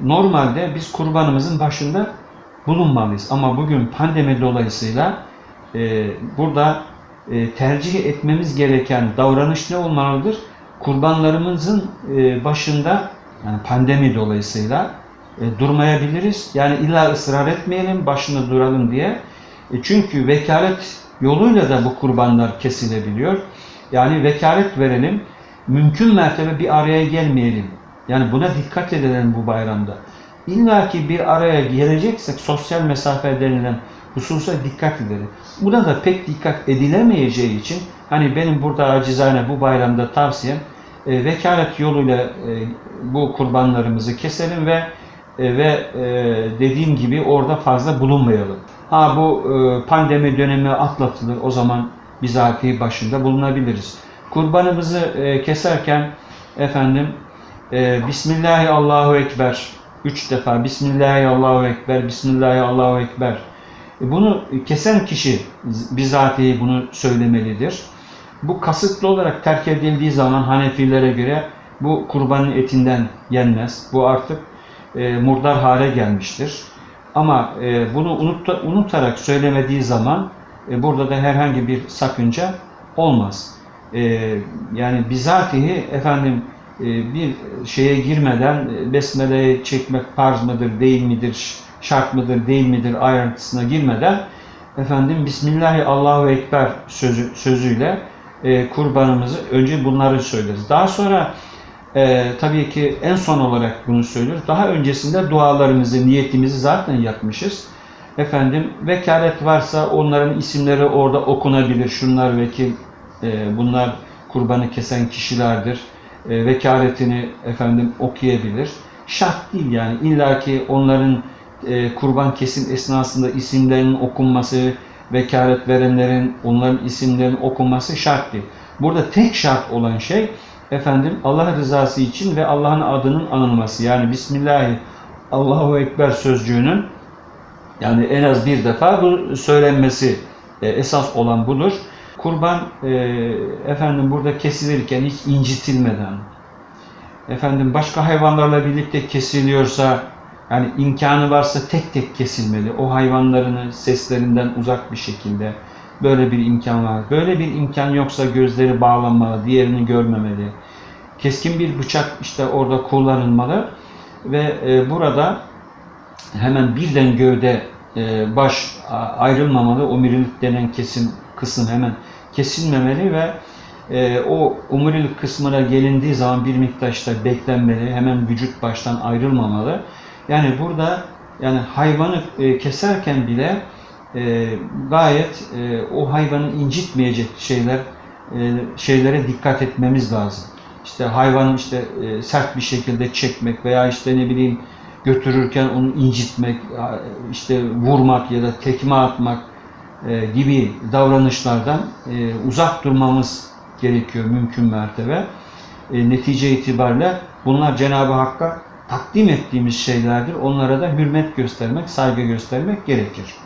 Normalde biz kurbanımızın başında bulunmalıyız. Ama bugün pandemi dolayısıyla e, burada e, tercih etmemiz gereken davranış ne olmalıdır? Kurbanlarımızın e, başında yani pandemi dolayısıyla e, durmayabiliriz. Yani illa ısrar etmeyelim, başında duralım diye. E, çünkü vekalet yoluyla da bu kurbanlar kesilebiliyor. Yani vekalet verelim, mümkün mertebe bir araya gelmeyelim. Yani buna dikkat edelim bu bayramda. İlla ki bir araya geleceksek sosyal mesafe denilen hususa dikkat edelim. Buna da pek dikkat edilemeyeceği için hani benim burada acizane bu bayramda tavsiyem e, vekalet yoluyla e, bu kurbanlarımızı keselim ve e, ve e, dediğim gibi orada fazla bulunmayalım. Ha bu e, pandemi dönemi atlatılır o zaman bizatihi başında bulunabiliriz. Kurbanımızı e, keserken efendim e, Bismillahi Allahu Ekber üç defa Bismillahi Allahu Ekber Bismillahi Allahu Ekber bunu kesen kişi bizatihi bunu söylemelidir. Bu kasıtlı olarak terk edildiği zaman Hanefilere göre bu kurbanın etinden yenmez. Bu artık e, murdar hale gelmiştir. Ama e, bunu unut, unutarak söylemediği zaman e, burada da herhangi bir sakınca olmaz. E, yani bizatihi efendim bir şeye girmeden e, besmeleyi çekmek farz mıdır, değil midir, şart mıdır, değil midir ayrıntısına girmeden efendim Bismillahi Allahu Ekber sözü, sözüyle e, kurbanımızı önce bunları söyleriz. Daha sonra e, tabii ki en son olarak bunu söylüyoruz. Daha öncesinde dualarımızı, niyetimizi zaten yapmışız. Efendim vekalet varsa onların isimleri orada okunabilir. Şunlar vekil, e, bunlar kurbanı kesen kişilerdir. E, vekaletini efendim okuyabilir. Şart değil yani illaki onların e, kurban kesim esnasında isimlerinin okunması, vekalet verenlerin onların isimlerinin okunması şart değil. Burada tek şart olan şey efendim Allah rızası için ve Allah'ın adının anılması. Yani Bismillahi Allahu Ekber sözcüğünün yani en az bir defa bu söylenmesi e, esas olan budur. Kurban e, efendim burada kesilirken hiç incitilmeden efendim başka hayvanlarla birlikte kesiliyorsa yani imkanı varsa tek tek kesilmeli. O hayvanların seslerinden uzak bir şekilde böyle bir imkan var. Böyle bir imkan yoksa gözleri bağlanmalı, diğerini görmemeli. Keskin bir bıçak işte orada kullanılmalı ve e, burada hemen birden gövde e, baş ayrılmamalı. Omurilik denen kesim kısım hemen kesilmemeli ve e, o omurilik kısmına gelindiği zaman bir miktar işte beklenmeli. Hemen vücut baştan ayrılmamalı. Yani burada yani hayvanı e, keserken bile e, gayet e, o hayvanı incitmeyecek şeyler e, şeylere dikkat etmemiz lazım. İşte hayvanı işte e, sert bir şekilde çekmek veya işte ne bileyim götürürken onu incitmek, işte vurmak ya da tekme atmak gibi davranışlardan e, uzak durmamız gerekiyor mümkün mertebe. E, netice itibariyle bunlar Cenab-ı Hakk'a takdim ettiğimiz şeylerdir. Onlara da hürmet göstermek, saygı göstermek gerekir.